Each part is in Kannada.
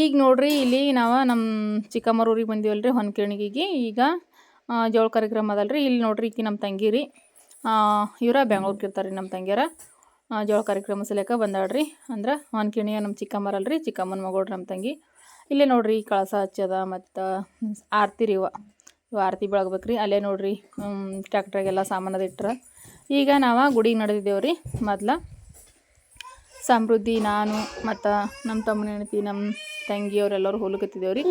ಈಗ ನೋಡ್ರಿ, ಇಲ್ಲಿ ನಾವು ನಮ್ಮ ಚಿಕ್ಕಮ್ಮರ ಊರಿಗೆ ಬಂದೀವಲ್ರಿ ಹೊನ್ಕೇಣಿಗೆ ಈಗ ಜೋಳ ಕಾರ್ಯಕ್ರಮ ಅದಲ್ರಿ. ಇಲ್ಲಿ ನೋಡ್ರಿ ಈಕಿ ನಮ್ಮ ತಂಗಿ ರೀ. ಇವರ ಬೆಂಗ್ಳೂರ್ಗೆ ಇರ್ತಾರೆ ರೀ ನಮ್ಮ ತಂಗಿಯರ ಜೋಳ ಕಾರ್ಯಕ್ರಮ ಸಲೇಕ ಬಂದಾಳ್ರಿ. ಅಂದ್ರೆ ಹೊನ್ಕಿಣಿಯ ನಮ್ಮ ಚಿಕ್ಕಮ್ಮರಲ್ರಿ, ಚಿಕ್ಕಮ್ಮನ ಮಗಳು ನಮ್ಮ ತಂಗಿ. ಇಲ್ಲೇ ನೋಡ್ರಿ ಕಳಸ ಹಚ್ಚದ ಮತ್ತು ಆರತಿ ರೀ ಇವ. ಇವು ಆರತಿ ಬೆಳಗ್ಬೇಕ್ರಿ. ಅಲ್ಲೇ ನೋಡ್ರಿ ಟ್ಯಾಕ್ಟ್ರಾಗೆಲ್ಲ ಸಾಮಾನದ ಇಟ್ರ. ಈಗ ನಾವು ಗುಡಿಗೆ ನಡೆದಿದ್ದೇವೆ ರೀ ಮೊದ್ಲ. ಸಮೃದ್ಧಿ ನಾನು ಮತ್ತು ನಮ್ಮ ತಮ್ಮನ ಹೆಂಡತಿ ನಮ್ಮ ತಂಗಿಯವ್ರೆಲ್ಲರೂ ಹೋಗ್ಲಿಕತ್ತಿದ್ದೇವೆ ರೀ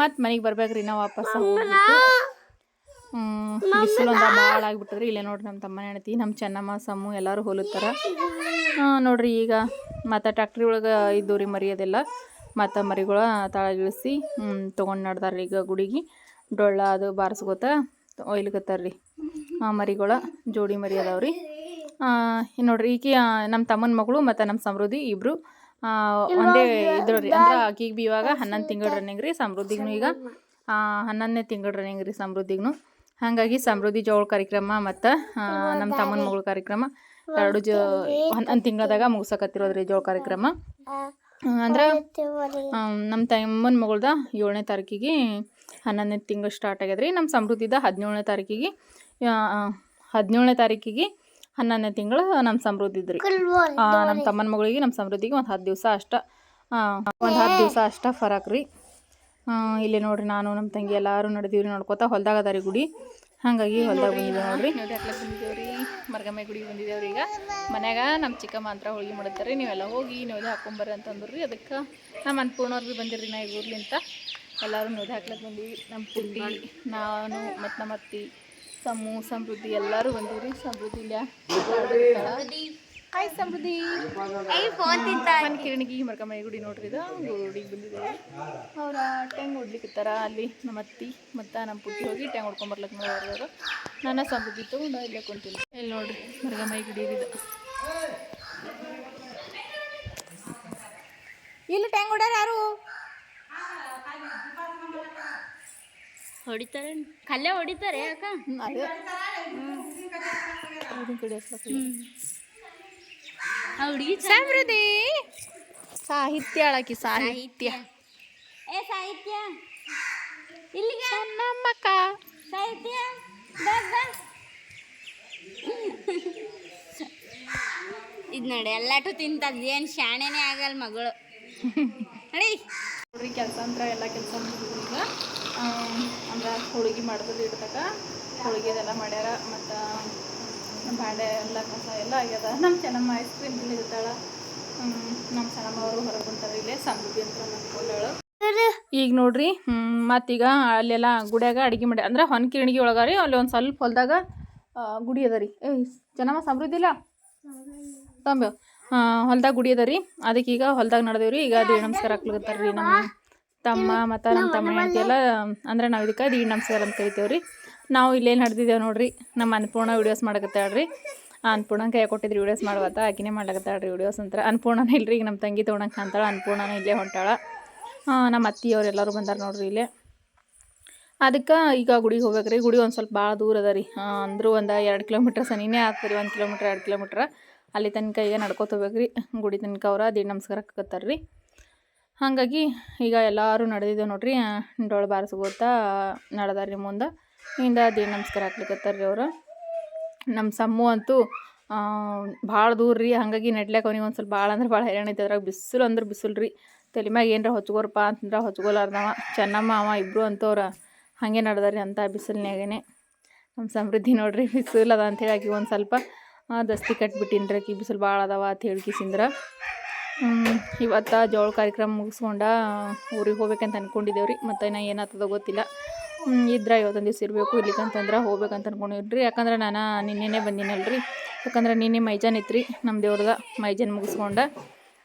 ಮತ್ತು ಮನೆಗೆ ಬರ್ಬೇಕ್ರಿ ನಾವು ವಾಪಸ್ ಬಿಸಿಲೊಂದು ಬಿಸಿಲು ಒಂದ ಭಾಳ ಆಗಿಬಿಟ್ಟದ್ರಿ. ಇಲ್ಲೇ ನೋಡ್ರಿ ನಮ್ಮ ತಮ್ಮನ ಹೆಂಡತಿ ನಮ್ಮ ಚೆನ್ನಮ್ಮ ಸಮ್ಮು ಎಲ್ಲರೂ ಹೋಲುತ್ತಾರ. ನೋಡ್ರಿ ಈಗ ಮತ್ತು ಟ್ಯಾಕ್ಟ್ರಿ ಒಳಗೆ ಇದ್ದು ರೀ ಮರಿ ಅದೆಲ್ಲ. ಮತ್ತು ಮರಿಗಳ ತಳಗಿಳಿಸಿ ತೊಗೊಂಡು ನಡ್ದಾರ ಈಗ ಗುಡಿಗೆ. ಡೊಳ್ಳ ಅದು ಬಾರಿಸ್ಕೋತ ಒಯ್ಲಿಕತ್ತಾರ ರೀ ಮರಿಗಳ ಜೋಡಿ ಮರಿ ಅದಾವ್ರಿ. ನೋಡ್ರಿ ಈಕೆ ನಮ್ಮ ತಮ್ಮನ ಮಗಳು ಮತ್ತು ನಮ್ಮ ಸಮೃದ್ಧಿ ಇಬ್ಬರು ಒಂದೇ ಇದ್ರಿ ಅಂದ್ರೆ ಆಕಿಗೆ ಬಿ ಇವಾಗ ಹನ್ನೊಂದು ತಿಂಗಳು ರನ್ನಿಂಗ್ ರೀ ಸಮೃದ್ಧಿಗೂ ಈಗ. ಹನ್ನೊಂದನೇ ತಿಂಗಳು ರನ್ನಿಂಗ್ ರೀ ಸಮೃದ್ಧಿಗೂ ಹಾಗಾಗಿ ಸಮೃದ್ಧಿ ಜೋಳ ಕಾರ್ಯಕ್ರಮ ಮತ್ತು ನಮ್ಮ ತಮ್ಮನ ಮಗಳ ಕಾರ್ಯಕ್ರಮ ಎರಡು ಜ ಹನ್ನೊಂದು ತಿಂಗಳದಾಗ ಮುಗಿಸಕತ್ತಿರೋದ್ರಿ ಜೋಳ ಕಾರ್ಯಕ್ರಮ. ಅಂದ್ರೆ ನಮ್ಮ ತಮ್ಮನ ಮಗಳ್ದ ಏಳನೇ ತಾರೀಕಿಗೆ ಹನ್ನೊಂದನೇ ತಿಂಗಳು ಸ್ಟಾರ್ಟ್ ಆಗ್ಯದ್ರಿ. ನಮ್ಮ ಸಮೃದ್ಧಿದ ಹದಿನೇಳನೇ ತಾರೀಕಿಗೆ ಹದಿನೇಳನೇ ತಾರೀಕಿಗೆ ಹನ್ನೊಂದನೇ ತಿಂಗಳು ನಮ್ಮ ಸಮೃದ್ಧಿ ಇದ್ರಿ ನಮ್ಮ ತಮ್ಮನ ಮಗಳಿಗೆ ನಮ್ಮ ಸಮೃದ್ಧಿಗೆ ಒಂದು ಹತ್ತು ದಿವಸ ಅಷ್ಟ ಒಂದು ಹತ್ತು ದಿವಸ ಅಷ್ಟ ಫರಕ್ ರೀ. ಇಲ್ಲಿ ನೋಡ್ರಿ ನಾನು ನಮ್ಮ ತಂಗಿ ಎಲ್ಲರೂ ನಡೆದೀವಿ ನೋಡ್ಕೋತಾ ಹೊಲ್ದಾಗ ಅದಾರಿ ಗುಡಿ. ಹಾಗಾಗಿ ಹೊಲ್ದಾಗ ಬಂದಿದ್ದೇವೆ ನೋಡ್ರಿ. ನೋಡಿ ಹಾಕ್ಲಕ್ಕೆ ಬಂದಿದ್ದೇವೆ ರೀ ಮರ್ಗಮ್ಮೆ ಗುಡಿಗೆ ಬಂದಿದ್ದೇವ್ರಿ ಈಗ. ಮನ್ಯಾಗ ನಮ್ಮ ಚಿಕ್ಕಮ್ಮ ಅಂತ ಹೋಳಿಗೆ ಮಾಡುತ್ತಾರೆ ನೀವೆಲ್ಲ ಹೋಗಿ ನೋದಿ ಹಾಕೊಂಬರ್ರಿ ಅಂತಂದ್ರಿ. ಅದಕ್ಕೆ ನಮ್ಮ ಅನ್ಪೂರ್ಣವ್ರು ಭೀ ಬಂದಿರಿ ನಾ ಈಗ ಊರ್ಲಿಂತ. ಎಲ್ಲರೂ ನೋದಿ ಹಾಕ್ಲಕ್ಕೆ ಬಂದಿವಿ. ನಮ್ಮ ಪುಟ್ಟಿ ನಾನು ಮತ್ತು ನಮ್ಮ ಅತ್ತಿ ಸಮ್ಮು ಸಮೃದ್ಧಿ ಎಲ್ಲರೂ ಬಂದಿರಿ. ಸಮೃದ್ಧಿ ಇಲ್ಲ ಹಾಯ್ ಸಮೃದ್ಧಿ. ಮನ್ ಕಿರಣಿಗೆ ಮರ್ಕಮ್ಮ ಗುಡಿ ನೋಡ್ರಿ ಇದು ಗುಡಿಗೆ ಬಂದಿದೆ ಅವ್ರ ಟೆಂಗ್ ಹೊಡ್ಲಿಕ್ಕಿತ್ತಾರ ಅಲ್ಲಿ ನಮ್ಮ ಅತ್ತಿ ಮತ್ತು ನಮ್ಮ ಪುಟ್ಟಿ ಹೋಗಿ ಟೆಂಗ್ ಹೊಡ್ಕೊಂಬರ್ಲಕ್ಕೆ ನೋಡೋರು ನನ್ನ ಸಮೃದ್ಧಿ ತೊಗೊಂಡು ಇಲ್ಲೇ ಕುಂತೀನಿ. ಇಲ್ಲಿ ನೋಡ್ರಿ ಮರ್ಗಮ್ಮ ಗುಡಿ ಇದು. ಇಲ್ಲಿ ಟ್ಯಾಂಗ್ ಹೊಡ್ಯಾರ ಯಾರು? ಹೊಡಿತಾರೆ. ಕಲ್ಲೆ ಹೊಡಿತಾರೆ ಆ ಹುಡುಗಿ ಸಮೃದ್ಧಿ. ಸಾಹಿತ್ಯ ಅಳಕಿ ಸಾಹಿತ್ಯ. ಏ ಸಾಹಿತ್ಯ. ಇಲ್ಲಿಗೆ. ನಮ್ಮಕ್ಕ ಸಾಹಿತ್ಯ. ಇದು ನೋಡಿ ಎಲ್ಲಟು ತಿಂತದ ಏನು ಶಾಣೆನೇ ಆಗಲ್ಲ ಮಗಳು. ನೋಡಿ. ಕೆಲಸ ಅಂದ್ರೆ ಎಲ್ಲ ಕೆಲಸ ಈಗ ಅಂದ್ರೆ ಹೋಳಿಗೆ ಮಾಡೋದ್ರಲ್ಲಿ ಇಡ್ತಕ್ಕ ಹೋಳಿಗೆದೆಲ್ಲ ಮಾಡ್ಯಾರ ಮತ್ತು ಬಾಂಡೆ ಎಲ್ಲ ಕಸ ಎಲ್ಲ ಆಗ್ಯದ. ನಮ್ಮ ಚೆನ್ನಮ್ಮ ಐಸ್ ಕ್ರೀಮ್ ಇರ್ತಾಳ ನಮ್ಮ ಚೆನ್ನಮ್ಮ ಅವರು ಹೊರಗೆ ಬಂತಾರೆ ಇಲ್ಲೇ ಸಮೃದ್ಧಿ ಅಂತ ಅಂದ್ಕೊಂಡಾಳು. ಈಗ ನೋಡ್ರಿ ಮತ್ತೀಗ ಅಲ್ಲೆಲ್ಲ ಗುಡಿಯಾಗ ಅಡುಗೆ ಮಾಡಿ ಅಂದ್ರೆ ಹೊನ್ ಕಿರಣಿಗೆ ಒಳಗಾರಿ ಅಲ್ಲಿ ಒಂದು ಸ್ವಲ್ಪ ಹೊಲ್ದಾಗ ಗುಡಿ ಅದ ರೀ. ಏಯ್, ಚೆನ್ನಮ್ಮ ಸಮೃದ್ಧಿ ಇಲ್ಲ? ತಂಬ ಹೊಲ್ದಾಗ ಗುಡಿ ಅದ ರೀ. ಅದಕ್ಕೆ ಈಗ ಹೊಲ್ದಾಗ ನಡೆದೇವ್ರಿ, ಈಗ ಅದೇ ನಮಸ್ಕಾರ ಹಾಕ್ಲಿಕತ್ತಾರ ರೀ ನಮ್ಮ ತಮ್ಮ ಮತ್ತು ನಮ್ಮ ತಮ್ಮ ಹೆಂಡತಿಯೆಲ್ಲ ಅಂದ್ರೆ ನಾವು ಇದಕ್ಕೆ ದೀಡ್ ನಮಸ್ಕಾರ ಅಂತ ಕರಿತೇವೆ ರೀ ನಾವು ಇಲ್ಲೇನು ನಡೆದಿದ್ದೇವೆ ನೋಡ್ರಿ ನಮ್ಮ ಅನ್ನಪೂರ್ಣ ವಿಡಿಯೋಸ್ ಮಾಡಕತ್ತಾಳ್ರಿ ಅನ್ನಪೂರ್ಣ ಕೈ ಕೊಟ್ಟಿದ್ರಿ ವಿಡಿಯೋಸ್ ಮಾಡುವತ್ತ ಆಕಿನೇ ಮಾಡ್ಲಕತ್ತಾಳ್ರಿ ವಿಡಿಯೋಸ್ ಅಂತ. ಅನ್ನಪೂರ್ಣನ ಇಲ್ರಿ ಈಗ ನಮ್ಮ ತಂಗಿ ತೊಗೊಳಕ್ಕೆ ಅಂತಾಳೆ ಅನ್ಪೂರ್ಣನೇ ಇಲ್ಲೇ ಹೊಂಟಾಳ. ನಮ್ಮ ಅತ್ತಿಯವ್ರೆಲ್ಲರೂ ಬಂದಾರ ನೋಡ್ರಿ ಇಲ್ಲೇ. ಅದಕ್ಕೆ ಈಗ ಗುಡಿಗೆ ಹೋಗ್ಬೇಕ್ರಿ ಗುಡಿ ಒಂದು ಸ್ವಲ್ಪ ಭಾಳ ದೂರ ಅದ ರೀ. ಅಂದರೂ ಒಂದು ಎರಡು ಕಿಲೋಮೀಟ್ರ್ ಸನಿನೇ ಆಗ್ತದೆ ಒಂದು ಕಿಲೋಮೀಟ್ರ್ ಎರಡು ಕಿಲೋಮೀಟ್ರ್. ಅಲ್ಲಿ ತನಕ ಈಗ ನಡ್ಕೊತ ಹೋಗ್ಬೇಕ್ರಿ ಗುಡಿ ತನಕ ಅವ್ರ ದೀಡ್ ನಮಸ್ಕಾರ ಹಾಕತ್ತಾರ ರೀ ಹಾಗಾಗಿ ಈಗ ಎಲ್ಲರೂ ನಡೆದಿದ್ದೇವೆ ನೋಡ್ರಿ ಡೊಳ್ಳು ಬಾರಿಸ್ಕೋತ ನಡೆದಾರ ರೀ ಮುಂದೆ. ಹಿಂದ ದೇ ನಮಸ್ಕಾರ ಹಾಕ್ಲಿಕ್ಕತ್ತಾರ ರೀ ಅವರು. ನಮ್ಮ ಸಮ್ಮು ಅಂತೂ ಭಾಳ ದೂರ ರೀ, ಹಾಗಾಗಿ ನಡ್ಲ್ಯಾಕ ಅವ್ನಿಗೆ ಒಂದು ಸ್ವಲ್ಪ ಭಾಳ ಅಂದ್ರೆ ಭಾಳ ಹೈರಾಣ ಐತೆ. ಅದ್ರಾಗ ಬಿಸಿಲು ಅಂದ್ರೆ ಬಿಸಿಲು ರೀ. ತಲೆ ಮ್ಯಾಗ ಏನರ ಹೊಚ್ಕೋರಪ್ಪ ಅಂತಂದ್ರೆ ಹೊಚ್ಕೊಲಾರ್ದವ ಚೆನ್ನಮ್ಮ, ಅವ ಇಬ್ಬರು ಅಂತವ್ರ ಹಾಗೆ ನಡ್ದಾರಿ ಅಂತ ಬಿಸಿಲಿನಾಗೇನೆ ನಮ್ಮ ಸಮೃದ್ಧಿ ನೋಡ್ರಿ, ಬಿಸಿಲು ಅದ ಅಂತೇಳಿ ಆಕಿ ಒಂದು ಸ್ವಲ್ಪ ದಸ್ತಿ ಕಟ್ಬಿಟ್ಟಿನ್ರಿ ಆಕಿ. ಬಿಸಿಲು ಭಾಳ ಅದಾವ ಅಂತ ಹೇಳಿ ಕಿಸಿಂದ್ರ ಇವತ್ತು ಜೋಳ ಕಾರ್ಯಕ್ರಮ ಮುಗಿಸ್ಕೊಂಡ ಊರಿಗೆ ಹೋಗ್ಬೇಕಂತ ಅಂದ್ಕೊಂಡಿದ್ದೇವೆ ರೀ ಮತ್ತು ಇನ್ನೂ ಏನಾಗ್ತದೋ ಗೊತ್ತಿಲ್ಲ. ಇದ್ರೆ ಇವತ್ತೊಂದು ದಿವ್ಸ ಇರಬೇಕು ಇಲ್ಲಿಕಂತಂದ್ರೆ ಹೋಗ್ಬೇಕಂತ ಅಂದ್ಕೊಂಡಿದ್ರಿ ಯಾಕಂದ್ರೆ ನಾನು ನಿನ್ನೆನೇ ಬಂದಿನಲ್ರಿ. ಯಾಕಂದ್ರೆ ನಿನ್ನೆ ಮೈಜಾನ್ ಇತ್ತು ರೀ ನಮ್ಮ ದೇವ್ರದ ಮೈಜಾನ್ ಮುಗಿಸ್ಕೊಂಡ,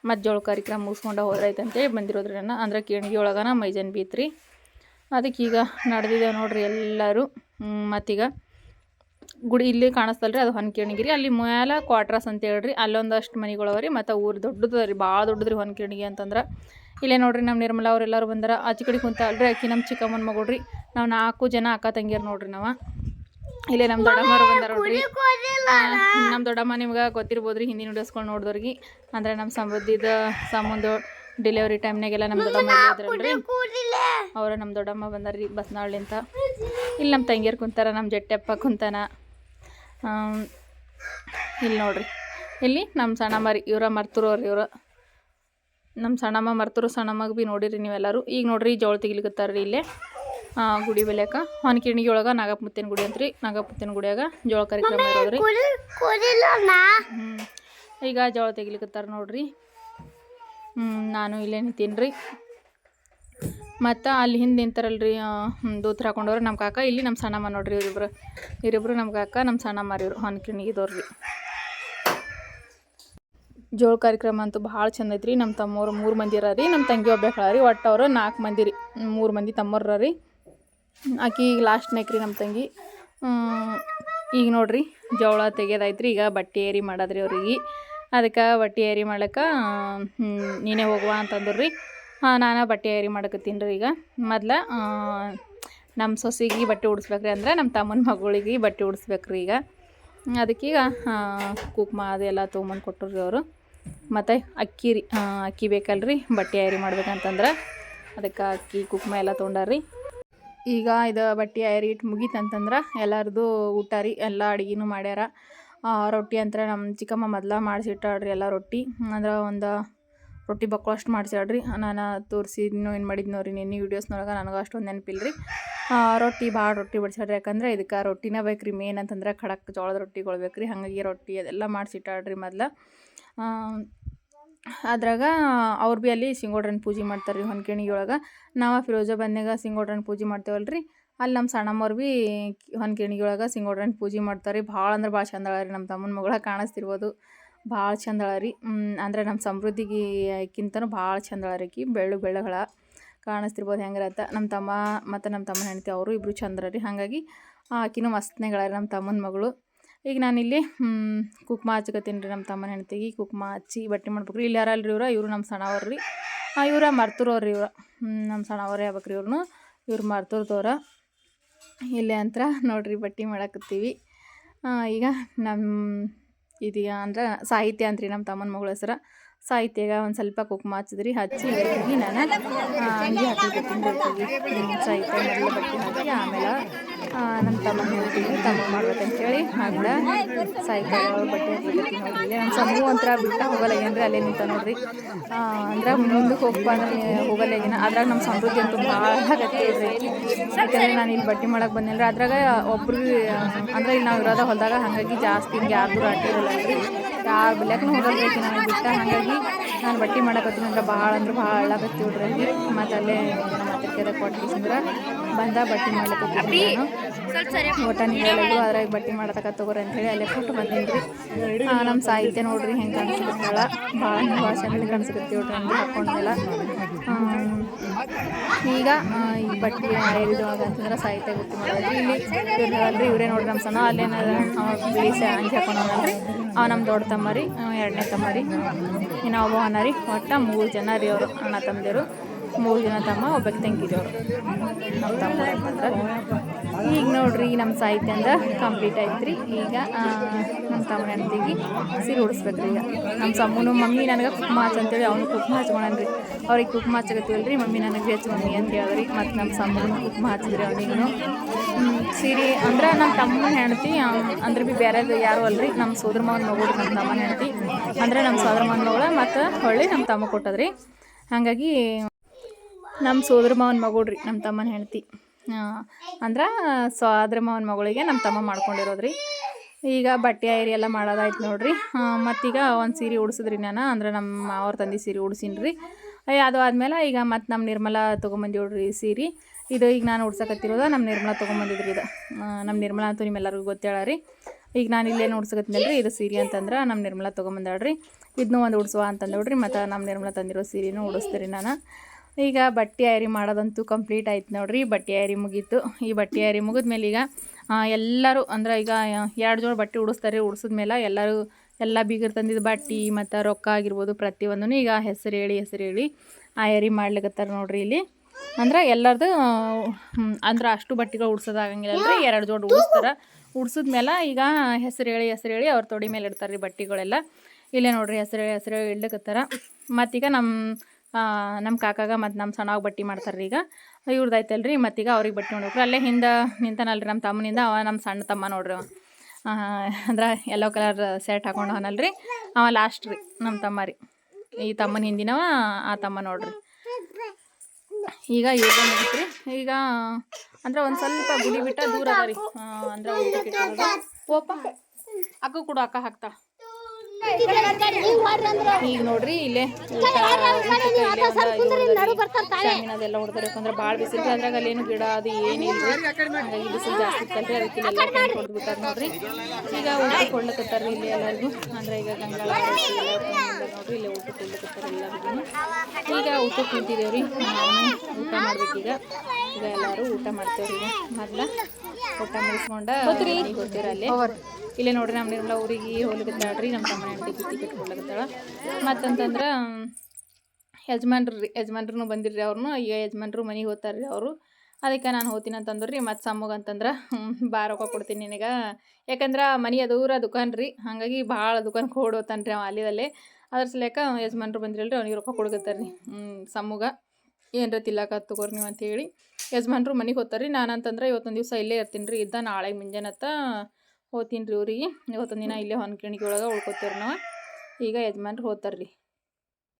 ಮತ್ತು ಜೋಳ ಕಾರ್ಯಕ್ರಮ ಮುಗಿಸ್ಕೊಂಡ ಹೋದ್ರಾಯ್ತು ಅಂತೇಳಿ ಬಂದಿರೋದ್ರಿ ನಾನು ಅಂದ್ರೆ ಕಿಣಗಿ ಒಳಗನ ಮೈಜಾನ್ ಬೀತ್ರಿ. ಅದಕ್ಕೆ ಈಗ ನಡೆದಿದ್ದೇವೆ ನೋಡ್ರಿ ಎಲ್ಲರೂ. ಮತ್ತೀಗ ಗುಡಿ ಇಲ್ಲಿ ಕಾಣಿಸ್ತಲ್ರಿ ಅದು ಹೊನ್ಕಿಣಿಗಿರಿ. ಅಲ್ಲಿ ಮ್ಯಾಲ ಕ್ವಾಟ್ರಸ್ ಅಂತ ಹೇಳ್ರಿ ಅಲ್ಲೊಂದಷ್ಟು ಮನೆಗಳವ ರೀ ಮತ್ತು ಊರು ದೊಡ್ಡದು ರೀ ಭಾಳ ದೊಡ್ಡದ್ರಿ ಹೊನ್ಕಿಣಿಗಿ ಅಂತಂದ್ರೆ. ಇಲ್ಲೇ ನೋಡ್ರಿ ನಮ್ಮ ನಿರ್ಮಲಾ ಅವರೆಲ್ಲರೂ ಬಂದಾರ ಆಚೆ ಕಡೆ ಕುಂತ ಅಲ್ರಿ ಆಕಿ ನಮ್ಮ ಚಿಕ್ಕಮ್ಮನ ಮಗಳ್ರಿ ನಾವು ನಾಲ್ಕು ಜನ ಅಕ್ಕ ತಂಗಿಯರು ನೋಡ್ರಿ ನಾವು. ಇಲ್ಲೇ ನಮ್ಮ ದೊಡ್ಡಮ್ಮರು ಬಂದಾರ ನೋಡ್ರಿ. ನಮ್ಮ ದೊಡ್ಡಮ್ಮ ನಿಮ್ಗೆ ಗೊತ್ತಿರ್ಬೋದ್ರಿ ಹಿಂದಿನ ವಿಡಿಯೋಸ್ಗಳು ನೋಡಿದವ್ರಿಗೆ. ಅಂದ್ರೆ ನಮ್ಮ ಸಮೃದ್ಧಿದ ಸಂಬಂಧ ಡೆಲಿವರಿ ಟೈಮ್ನಾಗೆಲ್ಲ ನಮ್ಮ ದೊಡ್ಡಮ್ಮ ಇದ್ರಲ್ರಿ ಅವರು ನಮ್ಮ ದೊಡ್ಡಮ್ಮ ಬಂದಾರ್ರಿ ಬಸ್ನಾಳ್ಳಿಂತ ಇಲ್ಲಿ ನಮ್ಮ ತಂಗಿಯರು ಕುಂತಾರ ನಮ್ಮ ಜಟ್ಟೆಪ್ಪ ಕುಂತಾನ. ಇಲ್ಲಿ ನೋಡ್ರಿ. ಇಲ್ಲಿ ನಮ್ಮ ಸಣ್ಣಮ್ಮ ರೀ ಇವ್ರ ಮರ್ತೂರವ್ರಿ ಇವ್ರ. ನಮ್ಮ ಸಣ್ಣಮ್ಮ ಮರ್ತರು ಸಣ್ಣಮ್ಮಗೆ ಭೀ ನೋಡಿರಿ ನೀವೆಲ್ಲರೂ. ಈಗ ನೋಡ್ರಿ ಜೋಳ ತೆಗಿಲಿಕತ್ತಾರ್ರಿ ಇಲ್ಲೇ. ಗುಡಿ ಬೆಲೆಕ ಹೊನ್ಕಿಣಿಗೆ ಒಳಗೆ ನಾಗಪ್ಪತ್ತಿನ ಗುಡಿ ಅಂತ್ರಿ. ನಾಗಪ್ಪತ್ತಿನ ಗುಡಿಯಾಗ ಜೋಳ ಕಾರ್ಯಕ್ರಮ ಇರೋದ್ರಿ. ಈಗ ಜೋಳ ತೆಗಿಲಿಕತ್ತಾರ ನೋಡ್ರಿ. ನಾನು ಇಲ್ಲೇ ನಿಂತೀನಿ ರೀ ಮತ್ತು ಅಲ್ಲಿ ಹಿಂದೆ ನಿಂತಾರಲ್ರಿ ದೂತ್ರ ಹಾಕೊಂಡವ್ರು ನಮ್ಮ ಕಾಕ. ಇಲ್ಲಿ ನಮ್ಮ ಸಣ್ಣಮ್ಮ ನೋಡ್ರಿ ಇವರಿಬ್ರು. ಇವರಿಬ್ರು ನಮ್ಮ ಕಾಕ ನಮ್ಮ ಸಣ್ಣಮ್ಮ ಇವರು. ಹೊನ್ಕಿಣಿಗಿದವ್ರು ರೀ ಜೋಳ ಕಾರ್ಯಕ್ರಮ ಅಂತೂ ಭಾಳ ಚಂದ ಐತ್ರಿ. ನಮ್ಮ ತಮ್ಮವ್ರು ಮೂರು ಮಂದಿ ರೀ ನಮ್ಮ ತಂಗಿ ಒಬ್ಬ ರೀ. ಒಟ್ಟು ಅವರು ನಾಲ್ಕು ಮಂದಿ ರೀ, ಮೂರು ಮಂದಿ ತಮ್ಮರ ರೀ. ಆಕಿ ಈಗ ಲಾಸ್ಟ್ನೇಕ್ ರೀ ನಮ್ಮ ತಂಗಿ. ಈಗ ನೋಡ್ರಿ ಜೋಳ ತೆಗೆಯೋದೈತ್ರಿ ಈಗ ಬಟ್ಟೆ ಏರಿ ಮಾಡೋದ್ರಿ ಅವ್ರಿಗೆ. ಅದಕ್ಕೆ ಬಟ್ಟೆ ಏರಿ ಮಾಡ್ಲಿಕ್ಕೆ ನೀನೇ ಹೋಗುವ ಅಂತಂದ್ರಿ ರೀ. ನಾನು ಬಟ್ಟೆ ಏರಿ ಮಾಡಕತ್ತೀನಿ ರೀ ಈಗ. ಮೊದ್ಲ ನಮ್ಮ ಸೊಸೆಗೆ ಬಟ್ಟೆ ಉಡಿಸ್ಬೇಕ್ರಿ ಅಂದ್ರೆ ನಮ್ಮ ತಮ್ಮನ ಮಗಳಿಗೆ ಬಟ್ಟೆ ಉಡಿಸ್ಬೇಕ್ರಿ ಈಗ. ಅದಕ್ಕೀಗ ಕುಕ್ಮ ಅದೆಲ್ಲ ತೊಗೊಂಬಂದು ಕೊಟ್ಟರು ರೀ ಅವರು. ಮತ್ತು ಅಕ್ಕಿ ರೀ ಅಕ್ಕಿ ಬೇಕಲ್ರಿ, ಬಟ್ಟೆ ಏರಿ ಮಾಡ್ಬೇಕಂತಂದ್ರೆ. ಅದಕ್ಕೆ ಅಕ್ಕಿ, ಕುಕ್ಮ ಎಲ್ಲ ತೊಗೊಂಡಾರ್ರಿ. ಈಗ ಇದು ಬಟ್ಟೆ ಏರಿ ಇಟ್ಟು ಮುಗೀತಂತಂದ್ರೆ ಎಲ್ಲರದು ಊಟ ರೀ, ಎಲ್ಲ ಅಡುಗೆನೂ ಮಾಡ್ಯಾರ. ರೊಟ್ಟಿ ಅಂತ ನಮ್ಮ ಚಿಕ್ಕಮ್ಮ ಮೊದ್ಲ ಮಾಡಿಸಿಟ್ಟಾಳ್ರಿ ಎಲ್ಲ ರೊಟ್ಟಿ. ಅಂದ್ರೆ ಒಂದು ರೊಟ್ಟಿ ಬಕ್ಕಳಷ್ಟು ಮಾಡಿಸ್ಯಾಡ್ರಿ ನಾನು ತೋರಿಸಿದ್ನೋ ಏನು ಮಾಡಿದ್ನೋ ರೀ ನಿನ್ನೆ ವೀಡಿಯೋಸ್ನೊಳಗೆ ನನಗೆ ಅಷ್ಟೊಂದು ನೆನಪಿಲ್ಲ ರೀ ರೊಟ್ಟಿ ಭಾಳ ರೊಟ್ಟಿ ಬಡಿಸ್ಯಾಡ್ರಿ ಯಾಕಂದ್ರೆ ಇದಕ್ಕೆ ರೊಟ್ಟಿನ ಬೇಕು ರೀ ಮೇನ್ ಅಂತಂದ್ರೆ ಖಡಕ್ ಜೋಳದ ರೊಟ್ಟಿಗಳು ಬೇಕು ರೀ ಹಾಗಾಗಿ ರೊಟ್ಟಿ ಅದೆಲ್ಲ ಮಾಡಿಸಿಟ್ಟಾಡ್ರಿ ಮೊದ್ಲ. ಅದ್ರಾಗ ಅವ್ರು ಭೀ ಅಲ್ಲಿ ಸಿಂಗೋಡ್ರನ್ ಪೂಜೆ ಮಾಡ್ತಾರೆ ರೀ ಹೊನ್ಕಿಣಿಗೆ ನಾವು ಫಿರೋಜಾ ಬಂದಾಗ ಸಿಂಗೋಡ್ರನ್ ಪೂಜೆ ಮಾಡ್ತೇವಲ್ಲ ರೀ ಅಲ್ಲಿ ನಮ್ಮ ಸಣ್ಣಮ್ಮವ್ರು ಭೀ ಹೊನ್ಕಿಣಿಗೆ ಒಳಗೆ ಸಿಂಗೋಡ್ರನ್ ಪೂಜೆ ಮಾಡ್ತಾರೆ ರೀ ಭಾಳ ಅಂದ್ರೆ ಭಾಳ ಚಂದ ರೀ ನಮ್ಮ ತಮ್ಮನ ಮಗಳ ಕಾಣಿಸ್ತಿರ್ಬೋದು. ಭಾಳ ಚಂದ ರೀ. ಅಂದ್ರೆ ನಮ್ಮ ಸಮೃದ್ಧಿಗಿಂತನೂ ಭಾಳ ಚಂದ ಅಳ ರೀ ಆಕಿ. ಬೆಳ್ಳು ಬೆಳ್ಳಗಳ ಕಾಣಿಸ್ತಿರ್ಬೋದು ಹೆಂಗಿರತ್ತ ನಮ್ಮ ತಮ್ಮ ಮತ್ತು ನಮ್ಮ ತಮ್ಮನ ಹೆಂಡತಿ ಅವರು ಇಬ್ಬರು ಚಂದ್ರ ರೀ. ಹಾಗಾಗಿ ಆಕಿನೂ ಮಸ್ತ್ನಾಗಳ ರೀ ನಮ್ಮ ತಮ್ಮನ ಮಗಳು. ಈಗ ನಾನಿಲ್ಲಿ ಕುಕ್ಮ ಹಚ್ಕತ್ತೀನಿ ರೀ ನಮ್ಮ ತಮ್ಮನ ಹೆಂಡ್ತಿಗೆ. ಕುಕ್ಮ ಹಚ್ಚಿ ಬಟ್ಟೆ ಮಾಡ್ಬೇಕು ರೀ ಇಲ್ಲಿ ಯಾರಲ್ರಿ ಇವ್ರು? ಇವರು ನಮ್ಮ ಸಣ್ಣವ್ರು ರೀ. ಇವ್ರ ಮರ್ತೂರವ್ರು ಇವ್ರು. ನಮ್ಮ ಆಗ್ಬೇಕು ರೀ ಇವ್ರನ್ನು ಇವ್ರು ಮರ್ತೂರ್ದವ್ರ. ಇಲ್ಲೇ ಅಂತ ನೋಡ್ರಿ ಬಟ್ಟೆ ಮಾಡಾಕತ್ತೀವಿ. ಈಗ ನಮ್ಮ ಇದೀಗ ಅಂದ್ರೆ ಸಾಹಿತ್ಯ ಅಂತ್ರಿ ನಮ್ಮ ತಮ್ಮನ ಮಗಳ ಹೆಸರು. ಸಾಹಿತ್ಯಗ ಒಂದು ಸ್ವಲ್ಪ ಕುಕ್ಮ ಹಚ್ಚಿದ್ರಿ, ಹಚ್ಚಿ ಹೋಗಿ ನಾನು ಹಂಗೆ ಹಾಕಿ ಸಾಹಿತ್ಯ ಮೊದಲು ಬಟ್ಟೆ ಹಾಕಿ ಆಮೇಲೆ ನಮ್ಮ ತಮ್ಮ ಹೇಳ್ತೀವಿ ತಮ್ಮ ಮಾಡ್ಬೇಕಂತೇಳಿ ಹಾಕ್ದ ಸಾಹಿತ್ಯ ಬಟ್ಟೆ ಹಾಕ್ಲಿಕತ್ತೀನಿ ನೋಡ್ರಿ ಇಲ್ಲೇ ನಮ್ಮ ಸಮೂಹ ಒಂಥರ ಬಿಟ್ಟ ಹೋಗಲ್ಲಾಗೇನ್ರಿ ಅಲ್ಲೇ ನಿಂತ ನೋಡ್ರಿ. ಅಂದ್ರೆ ಮುಂದಕ್ಕೆ ಹೋಗ್ಬಾ ಅಂದ್ರೆ ಏನ ಅದ್ರಾಗ ನಮ್ಮ ಸಮೃದ್ಧಿ ಅಂತೂ ಭಾಳ ಗತಿ ಇದ್ರಿ ಯಾಕಂದ್ರೆ ನಾನು ಇಲ್ಲಿ ಬಟ್ಟೆ ಮಾಡಕ್ಕೆ ಬಂದಿಲ್ಲ ಅದ್ರಾಗ ಒಬ್ರು, ಅಂದ್ರೆ ನಾವು ಇರೋದ ಹೊಲದಾಗ ಹಾಗಾಗಿ ಜಾಸ್ತಿ ಹಿಂಗೆ ಯಾರ್ದು ಆಟ ಇರಲ್ಲ ರೀ ಯಾರು ಬೆಲೆಕ್ಕೂ ಹೋಗಲ್ಬೇಕು ನನಗೆ ಬಿಟ್ಟ ಹಾಗಾಗಿ ನಾನು ಬಟ್ಟೆ ಮಾಡಕತ್ತೀನಿ ಅಂದ್ರೆ ಭಾಳ ಅಂದ್ರೆ ಭಾಳ ಆಗತ್ತೆ ನೋಡ್ರಿ ಮತ್ತು ಅಲ್ಲೇ ನಮ್ಮ ಹತ್ತಿರಕ್ಕೆ ಕೊಟ್ಟಿಸಿದ್ರೆ ಬಂದ ಬಟ್ಟೆ ಮಾಡ್ಲಕತ್ತೀನಿ ನಾನು. ನೀಡೋದು ಅದ್ರಾಗ ಬಟ್ಟೆ ಮಾಡತಕ್ಕ ತಗೋರಿ ಅಂತೇಳಿ ಅಲ್ಲೇ ಕೊಟ್ಟು ಬಂದೀನಿ ರೀ ನಮ್ಮ ಸಾಹಿತ್ಯ ನೋಡ್ರಿ ಹೆಂಗೆ ಕಾಣಿಸ್ಕೊತಾಳ ಭಾಳ ಭಾಳ ಚೆನ್ನಾಗಿ ಕಾಣಿಸ್ಕೊತೀವಿ ನೋಡ್ರಿ ಹಂಗೆ ಹಾಕೊಂಡ್ಮೇಲೆ ಈಗ ಈ ಬಟ್ಟೆ ಹೇಳಿದ್ರು ಅಂತಂದ್ರೆ ಸಾಹಿತ್ಯ ಗೊತ್ತು ಮಾಡೋದು. ಇಲ್ಲಿ ಇವ್ರು ನೋಡ್ರಿ ನಮ್ಮ ಸಣ್ಣ ಅಲ್ಲೇನ ಬಿಳಿ ಅಂಜಿ ಅಂಗಿ ಹಾಕೊಂಡವನಲ್ರಿ ಅವ ನಮ್ಮ ದೊಡ್ಡ ತಮ್ಮ ರೀ ಎರಡನೇ ತಮ್ಮ ರೀ. ಇನ್ನು ಒಬ್ಬ ಅಣ್ಣ ರೀ ಒಟ್ಟು ಮೂರು ಜನ ರೀ ಅವರು ಅಣ್ಣ, ತಮ್ಮದಿರು. ಮೂರು ಜನ ತಮ್ಮ, ಒಬ್ಬಕ್ಕೆ ತಂಗಿರಿ ಅವರು ನಮ್ಮ ತಮ್ಮ ಈಗ ನೋಡ್ರಿ ನಮ್ಮ ಸಾಹಿತ್ಯ ಅಂದ್ರೆ ಕಂಪ್ಲೀಟ್ ಆಯ್ತು ರೀ ಈಗ ನಮ್ಮ ತಮ್ಮನ ಹೆಂಡತಿಗೆ ಸೀರೆ ಉಡಿಸ್ಬೇಕ್ರಿ ಈಗ. ನಮ್ಮ ಸಮ್ಮನು, ಮಮ್ಮಿ, ನನಗೆ ಕುಕ್ಮ ಅಂತೇಳಿ ಅವನು ಕುಕ್ಮ ಹಚ್ಕೊಳನ್ರಿ ಅವ್ರಿಗೆ ಕುಕ್ಮ ರೀ ಮಮ್ಮಿ, ನನಗೆ ಹೆಚ್ಚು ಮಮ್ಮಿ ಅಂತ ಹೇಳಿದ್ರಿ. ಮತ್ತು ನಮ್ಮ ಸಮ್ಮನು ಕುಕ್ಮ ಹಚ್ಚಿದ್ರಿ ಅವನಿಗೂ ಸೀರೆ ಅಂದ್ರೆ ನಮ್ಮ ತಮ್ಮನ ಹೆಂಡತಿ ಅಂದ್ರೆ ಭೀ ಬೇರೆ ಯಾರು ಅಲ್ರಿ ನಮ್ಮ ಸೋದರ ಮಗನ ಮಗಳು ನಮ್ಮ ತಮ್ಮನ ಹೆಂಡತಿ. ಅಂದ್ರೆ ನಮ್ಮ ಸೋದರ ಮಗನ ಮಗಳ ಮತ್ತು ಹೊಳ್ಳಿ ನಮ್ಮ ತಮ್ಮ ಕೊಟ್ಟದ್ರಿ. ಹಾಗಾಗಿ ನಮ್ಮ ಸೋದರ ಮಾವನ ಮಗಳು ರೀ ನಮ್ಮ ತಮ್ಮನ ಹೆಂಡತಿ. ಅಂದ್ರೆ ಸೋದರ ಮಾವನ ಮಗಳಿಗೆ ನಮ್ಮ ತಮ್ಮ ಮಾಡ್ಕೊಂಡಿರೋದ್ರಿ. ಈಗ ಬಟ್ಟೆ, ಐರಿ ಎಲ್ಲ ಮಾಡೋದಾಯ್ತು ನೋಡ್ರಿ. ಮತ್ತೀಗ ಒಂದು ಸೀರೆ ಉಡ್ಸಿದ್ರಿ ನಾನು, ಅಂದ್ರೆ ನಮ್ಮ ಅವ್ರ ತಂದೆ ಸೀರೆ ಉಡ್ಸೀನಿ ರೀ ಅದು ಆದಮೇಲೆ ಈಗ ಮತ್ತೆ ನಮ್ಮ ನಿರ್ಮಲಾ ತೊಗೊಂಬಂದಿವ್ರಿ ಸೀರೆ. ಇದು ಈಗ ನಾನು ಉಡ್ಸಕತ್ತಿರೋದು ನಮ್ಮ ನಿರ್ಮಲಾ ತೊಗೊಂಬಂದಿದ್ರಿ ಇದು. ನಮ್ಮ ನಿರ್ಮಲಾ ಅಂತೂ ನಿಮ್ಮೆಲ್ಲರಿಗೂ ಎಲ್ಲರಿಗೂ ರೀ ಈಗ ನಾನು ಇಲ್ಲೇನು ಉಡ್ಸಕತ್ತಿನಲ್ರಿ ಇದು ಸೀರೆ ಅಂತಂದ್ರೆ ನಮ್ಮ ನಿರ್ಮಲಾ ತೊಗೊಂಬಂದಾಳ್ರಿ. ಇದನ್ನೂ ಒಂದು ಉಡ್ಸುವ ಅಂತಂದೇಳ್ರಿ, ಮತ್ತು ನಮ್ಮ ನಿರ್ಮಲಾ ತಂದಿರೋ ಸೀರೆನೂ ಉಡಿಸ್ತೀರಿ ನಾನು. ಈಗ ಬಟ್ಟೆ ಅರಿ ಮಾಡೋದಂತೂ ಕಂಪ್ಲೀಟ್ ಆಯ್ತು ನೋಡ್ರಿ. ಬಟ್ಟೆ ಅರಿ ಮುಗೀತು. ಈ ಬಟ್ಟೆ ಮುಗಿದ ಮುಗಿದ್ಮೇಲೆ ಈಗ ಎಲ್ಲರೂ ಅಂದ್ರೆ ಈಗ ಎರಡು ಜೋಡಿ ಬಟ್ಟೆ ಉಡಿಸ್ತಾರೆ. ಉಡ್ಸಿದ್ಮೇಲೆ ಎಲ್ಲರೂ, ಎಲ್ಲ ಬೀಗರು ತಂದಿದ್ದು ಬಟ್ಟೆ ಮತ್ತು ರೊಕ್ಕ ಆಗಿರ್ಬೋದು ಪ್ರತಿಯೊಂದೂ ಈಗ ಹೆಸರು ಹೇಳಿ ಹೆಸರು ಹೇಳಿ ಆ ಆಯರಿ ಮಾಡ್ಲಿಕ್ಕತ್ತಾರ ನೋಡ್ರಿ ಇಲ್ಲಿ. ಅಂದ್ರೆ ಎಲ್ಲರದು ಅಂದ್ರೆ ಅಷ್ಟು ಬಟ್ಟೆಗಳು ಉಡ್ಸೋದಾಗಂಗಿಲ್ಲ ಅಂದ್ರೆ ಎರಡು ಜೋಡಿ ಉಡಿಸ್ತಾರೆ. ಉಡ್ಸಿದ್ಮೇಲೆ ಈಗ ಹೆಸರು ಹೇಳಿ ಹೆಸರು ಹೇಳಿ ಅವ್ರ ತೊಡಿ ಮೇಲೆ ಇಡ್ತಾರೆ ರೀ ಬಟ್ಟೆಗಳೆಲ್ಲ. ಇಲ್ಲೇ ನೋಡ್ರಿ ಹೆಸರು ಹೇಳಿ ಹೆಸರು ಹೇಳಿ ಇಡ್ಲಿಕತ್ತಾರ. ಮತ್ತೀಗ ನಮ್ಮ ನಮ್ಮ ಕಾಕಾಗ ಮತ್ತು ನಮ್ಮ ಸಣ್ಣವಾಗ ಬಟ್ಟೆ ಮಾಡ್ತಾರೆ ಈಗ. ಇವ್ರದ್ದು ಐತಲ್ರಿ ಮತ್ತೀಗ ಅವ್ರಿಗೆ ಬಟ್ಟೆ ನೋಡ್ಬೇಕು ಅಲ್ಲೇ ಹಿಂದೆ ನಿಂತಾನಲ್ರಿ ನಮ್ಮ ತಮ್ಮನಿಂದ, ಅವ ನಮ್ಮ ಸಣ್ಣ ತಮ್ಮ ನೋಡ್ರಿ ಅವ. ಅಂದ್ರೆ ಎಲ್ಲೋ ಕಲರ್ ಸೆಟ್ ಹಾಕೊಂಡು ಅವನಲ್ರಿ ಅವ ಲಾಸ್ಟ್ ರೀ ನಮ್ಮ ತಮ್ಮ ರೀ. ಈ ತಮ್ಮನ ಹಿಂದಿನವ, ಆ ತಮ್ಮ ನೋಡ್ರಿ. ಈಗ ಯೋಗ ಮುಗಿತ್ರಿ. ಈಗ, ಅಂದ್ರೆ ಒಂದು ಸ್ವಲ್ಪ ಗುಡಿ ಬಿಟ್ಟ ದೂರ ಅದ ರೀ. ಅಂದ್ರೆ. ಓಪ, ಅಕ್ಕ ಕೂಡ ಅಕ್ಕ ಹಾಕ್ತಾ ಈಗ ನೋಡ್ರಿ ಇಲ್ಲೇ. ಶಾಮಿನಾದೆಲ್ಲ ಹೊಡ್ದಾರೆ ಯಾಕಂದ್ರೆ ಭಾಳ ಬಿಸಿಲು ಅದ್ರಾಗ ಅಲ್ಲೇನು ಗಿಡ ಅದು ಏನಿಲ್ಲ ಹಾಗಾಗಿ ಬಿಸಿಲು ಜಾಸ್ತಿ ಇತ್ತಲ್ರಿ ಅದಕ್ಕೆ ಬಿಟ್ಟಾರ ನೋಡ್ರಿ. ಈಗ ಊಟ ಕೊಡ್ಲಕತ್ತಾರ ಇಲ್ಲಿ ಎಲ್ಲರಿಗೂ. ಅಂದ್ರೆ ಈಗ ಗಂಗಾಳ ನೋಡ್ರಿ ಇಲ್ಲೇ ಊಟ ಕೊಡ್ಲಕತ್ತಾರ ಎಲ್ಲರಿಗೂ ಈಗ ಊಟ ಕುಂತಿದ್ದೇವ್ರಿ ನಾನು ಊಟ ಮಾಡ್ಬೇಕೀಗ. ಈಗ ಎಲ್ಲರೂ ಊಟ ಮಾಡ್ತೇವ್ರಿ ಮೊದ್ಲ. ಊಟ ಮುಗಿಸ್ಕೊಂಡ ಗೊತ್ತಿರಲ್ಲಿ ಇಲ್ಲೇ ನೋಡ್ರಿ ನಮ್ಮ ನಿರ್ಮಲ ಊರಿಗೆ ಹೋಗ್ಲಿಕ್ಕೆ ನಮ್ಮ ತಮ್ಮ ಹೆಂಡತಿ ಬುತ್ತಿ ಕಟ್ಕೊಡ್ಲಕತ್ತಾಳ ಮತ್ತಂತಂದ್ರೆ ಯಜಮಾನ್ರು ರೀ ಯಜಮಾನ್ರು ಬಂದಿರ್ರಿ ಅವ್ರನ್ನೂ ಈಗ ಯಜಮಾನ್ರು ಮನೆಗೆ ಹೋಗ್ತಾರ್ರಿ ಅವರು. ಅದಕ್ಕೆ ನಾನು ಹೋಗ್ತೀನಿ ಅಂತಂದ್ರೆ ರೀ ಮತ್ತು ಸಮ್ಮಗ ಅಂತಂದ್ರೆ ಬಾ ರೊಕ್ಕ ಕೊಡ್ತೀನಿ ನಿನಗೆ. ಯಾಕಂದ್ರೆ ಮನೆ ದೂರ ದುಕಾನ್ ರೀ ಹಾಗಾಗಿ ಭಾಳ ದುಕಾನ್ಗೆ ಓಡೋತಾನೆ ರೀ ಅವ ಅಲ್ಲಿದಲ್ಲೇ. ಅದ್ರ ಸಲಕ ಯಜಮಾನ್ರು ಬಂದಿರಲ್ರಿ ಅವ್ನಿಗೆ ರೊಕ್ಕ ಕೊಡ್ಕತ್ತಾರ ರೀ ಸಮ್ಮಗ. ಏನರ ತಿಲ್ಲಾಕ ತಗೋರಿ ನೀವು ಅಂತೇಳಿ ಯಜಮಾನ್ರು ಮನೆಗೆ ಹೋಗ್ತಾರೆ ರೀ ನಾನು ಅಂತಂದ್ರೆ ಇವತ್ತೊಂದು ದಿವಸ ಇಲ್ಲೇ ಇರ್ತೀನಿ ರೀ ಇದ್ದ ನಾಳೆ ಮುಂಜಾನತ್ತ ಹೋತೀನಿ ರೀ ಊರಿಗೆ. ಇವತ್ತೊಂದು ದಿನ ಇಲ್ಲೇ ಹೊನ್ಕಿಣಿಗೆ ಒಳಗೆ ಉಳ್ಕೊತೀವಿ ನಾವು. ಈಗ ಯಜಮಾನ್ರು ಹೋಗ್ತಾರೆ ರೀ